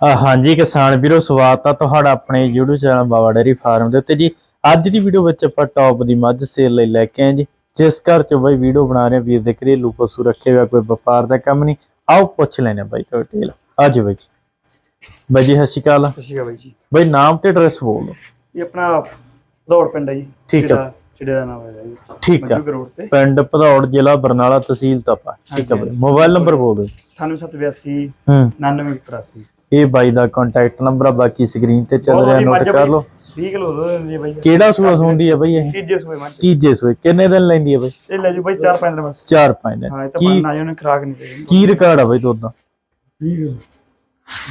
ਹਾਂਜੀ ਕਿਸਾਨ ਵੀਰੋ ਸਵਾਗਤ ਆ ਤੁਹਾਡਾ ਆਪਣੇ YouTube channel Baba dairy farm ਦੇ ਉੱਤੇ ਜੀ। ਅੱਜ ਦੀ ਵੀਡੀਓ ਵਿੱਚ ਆਪਾਂ ਟੌਪ ਦੀ ਮੱਝ ਸੇਲ ਲਈ ਲੈ ਕੇ ਆਏ ਜੀ। ਜਿਸ ਘਰ ਚ ਬਾਈ ਵੀਡੀਓ ਬਣਾ ਰਹੇ ਵੀਰ ਦੇ ਘਰੇਲੂ ਪਸ਼ੂ ਰੱਖੇ ਹੋਇਆ ਕੋਈ ਵਪਾਰ ਦਾ ਕੰਮ ਨਹੀਂ। ਆਓ ਪੁੱਛ ਲੈਣੇ ਬਾਈ ਤੋਂ ਡਿਟੇਲ ਅੱਜ ਬਾਈ ਜੀ। ਬਾਈ ਜੀ ਸਤਿ ਸ਼੍ਰੀ ਅਕਾਲ। ਸਤਿ ਸ਼੍ਰੀ ਅਕਾਲ ਬਾਈ ਜੀ। ਬਾਈ ਨਾਮ ਤੇ ਐਡਰੈਸ ਬੋਲ ਦਿਓ। ਇਹ ਆਪਣਾ ਦੌੜ ਪਿੰਡ ਹੈ ਜੀ। ਠੀਕ ਆ। ਦਾ ਨਾਮ ਹੈ ਜੀ। ਠੀਕ ਆ। ਪਿੰਡ ਭਦੌੜ ਜ਼ਿਲ੍ਹਾ ਬਰਨਾਲਾ ਤਹਿਸੀਲ ਤਪਾ ਠੀਕ ਆ ਬਾਈ। ਮੋਬਾਈਲ ਨੰਬਰ ਬੋਲ ਦਿਓ। 9782 ਹੂੰ। 9983 ਇਹ ਬਾਈ ਦਾ ਕੰਟੈਕਟ ਨੰਬਰ ਆ ਬਾਕੀ ਸਕਰੀਨ ਤੇ ਚੱਲ ਰਿਹਾ ਨੋਟ ਕਰ ਲਓ। 20 ਕਿਲੋ ਦੁੱਧ ਦਿੰਦੀ ਹੈ ਬਾਈ। ਕਿਹੜਾ ਸੂਆ ਸੁੰਦੀ ਆ ਬਾਈ ਇਹ? ਤੀਜੇ ਸੂਏ ਮੱਝ ਤੀਜੇ ਸੂਏ। ਕਿੰਨੇ ਦਿਨ ਲੈਂਦੀ ਆ ਬਾਈ? ਇਹ ਲੈ ਜੀ ਬਾਈ 4-5 ਦਿਨ ਬਸ। 4-5 ਦਿਨ। ਹਾਂ ਇਹ ਤਾਂ ਕੀ ਬੰਨਾ ਜੀ ਉਹਨੇ ਖਰਾਕ ਨਹੀਂ ਕੀ ਰਿਕਾਰਡ ਆ ਬਾਈ ਦੁੱਧ ਦਾ 20 ਕਿਲੋ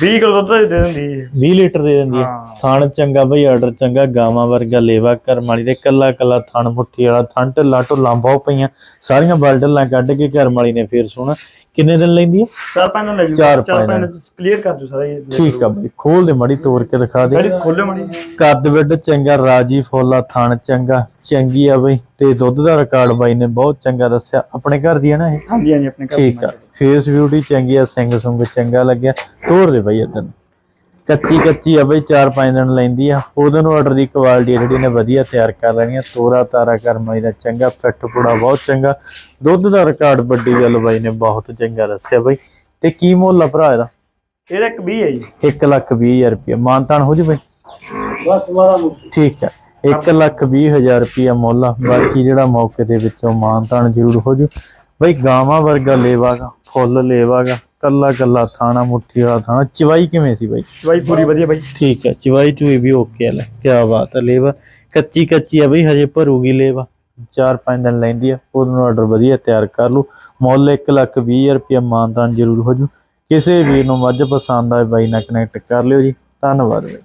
20 ਕਿਲੋ ਦੁੱਧ ਦੇ ਦਿੰਦੀ ਹੈ। 20 ਲੀਟਰ ਦੇ ਦਿੰਦੀ ਹੈ। ਹਾਂ। ਥਣ ਚੰਗਾ ਬਈ ਆਰਡਰ ਚੰਗਾ ਗਾਵਾਂ ਵਰਗਾ ਲੇਵਾ ਕਰਮ ਵਾਲੀ ਦੇ ਕੱਲਾ ਕੱਲਾ ਥਣ ਮੁੱਠੀ ਵਾਲਾ ਥਣ ਢਿੱਲਾ ਢੁੱਲਾ ਬਹੁਤ ਪਈਆਂ। ਸਾਰੀਆਂ ਬਲਡਲਾਂ ਕੱਢ ਕੇ ਕਰਮ ਵਾਲੀ ਨੇ ਫੇਰ ਸੋਣਾ। ਕਿੰਨੇ ਦਿਨ ਲੈਂਦੀ ਹੈ? 4-5 ਦਿਨ ਲੈ ਜੀ ਚਾਰ ਪੰਜ 4-5 ਦਿਨ। ਕਲੀਅਰ ਕਰ ਦਿਓ ਸਾਰਾ ਇਹ ਠੀਕ ਆ ਬਈ ਖੋਲ ਦੇ ਮੜੀ ਤੋੜ ਕੇ ਦਿਖਾ ਦੇ। ਜਿਹੜੀ ਖੋਲੇ ਮੜੀ। ਕੱਦ ਵਿੱਡ ਚੰਗਾ ਰਾਜੀ ਫੋਲਾ ਥਣ ਚੰਗਾ ਚੰਗੀ ਆ ਬਈ। ਤੇ ਦੁੱਧ ਦਾ ਰਿਕਾਰਡ ਬਾਈ ਨੇ ਬਹੁਤ ਚੰਗਾ ਦੱਸਿਆ। ਆਪਣੇ ਘਰ ਦੀ ਹੈ ਨਾ ਇਹ? ਹਾਂਜੀ ਹਾਂਜੀ ਆਪਣੇ ਘਰ ਠੀਕ ਆ। ਫੇਸ ਬਿਊਟੀ ਚੰਗੀ ਆ ਸਿੰਘ ਸੁੰਗ ਚੰਗਾ ਲੱਗਿਆ। ਤੋੜ ਦੇ ਬਈ ਇਧਰ ਕੱਚੀ ਕੱਚੀ ਆ ਬਈ 4-5 ਦਿਨ ਲੈਂਦੀ ਆ। ਉਹਦੇ ਨੂੰ ਆਰਡਰ ਦੀ ਕੁਆਲਿਟੀ ਜਿਹੜੀ ਨੇ ਵਧੀਆ ਤਿਆਰ ਕਰ ਲੈਣੀ ਆ। ਤੋਰਾ ਤਾਰਾ ਕਰਮਾਈ ਦਾ ਚੰਗਾ ਫਿੱਟ ਪੂੜਾ ਬਹੁਤ ਚੰਗਾ। ਦੁੱਧ ਦਾ ਰਿਕਾਰਡ ਵੱਡੀ ਗੱਲ ਬਾਈ ਨੇ ਬਹੁਤ ਚੰਗਾ ਦੱਸਿਆ ਬਈ। ਤੇ ਕੀ ਮੁੱਲ ਆ ਭਰਾ ਇਹਦਾ? ਇਹਦਾ ਇੱਕ 20 ਹੈ ਜੀ। 1 ਲੱਖ 20 ਹਜ਼ਾਰ ਰੁਪਏ ਮਾਨਤਾਨ ਹੋ ਜਵੇ ਬਸ ਮਾਰਾ ਠੀਕ ਹੈ 1 ਲੱਖ 20 ਹਜ਼ਾਰ ਰੁਪਏ ਮੁੱਲ ਬਾਕੀ ਜਿਹੜਾ ਮੌਕੇ ਦੇ ਵਿੱਚੋਂ ਮਾਨਤਾਨ ਜ਼ਰੂਰ ਹੋ ਜੂ। ਬਈ ਗਾਵਾਂ ਵਰਗਾ ਲੇਵਾਗਾ ਫੁੱਲ ਲੇਵਾਗਾ ਕੱਲਾ ਕੱਲਾ ਥਾਣਾ ਮੁੱਠੀ ਵਾਲਾ ਥਾਣਾ। ਚਵਾਈ ਕਿਵੇਂ ਸੀ ਬਾਈ? ਚਵਾਈ ਪੂਰੀ ਵਧੀਆ ਬਾਈ। ਠੀਕ ਹੈ ਚਵਾਈ ਚੂਈ ਵੀ ਓਕੇ ਲੈ ਕੀ ਬਾਤ ਹੈ ਲੇਵਾ। ਕੱਚੀ ਕੱਚੀ ਆ ਬਈ ਹਜੇ ਭਰੂਗੀ ਲੇਵਾ। 4-5 ਦਿਨ ਲੈਂਦੀ ਆ ਉਹਨੂੰ ਆਰਡਰ ਵਧੀਆ ਤਿਆਰ ਕਰ ਲਓ ਮੁੱਲ 1 ਲੱਖ 20 ਹਜ਼ਾਰ ਰੁਪਏ ਮਾਨਤਾਨ ਜ਼ਰੂਰ ਹੋ ਜੂ। ਕਿਸੇ ਵੀਰ ਨੂੰ ਮੱਝ ਪਸੰਦ ਆਏ ਬਾਈ ਨਾਲ ਕਨੈਕਟ ਕਰ ਲਿਓ ਜੀ। ਧੰਨਵਾਦ ਬਾਈ।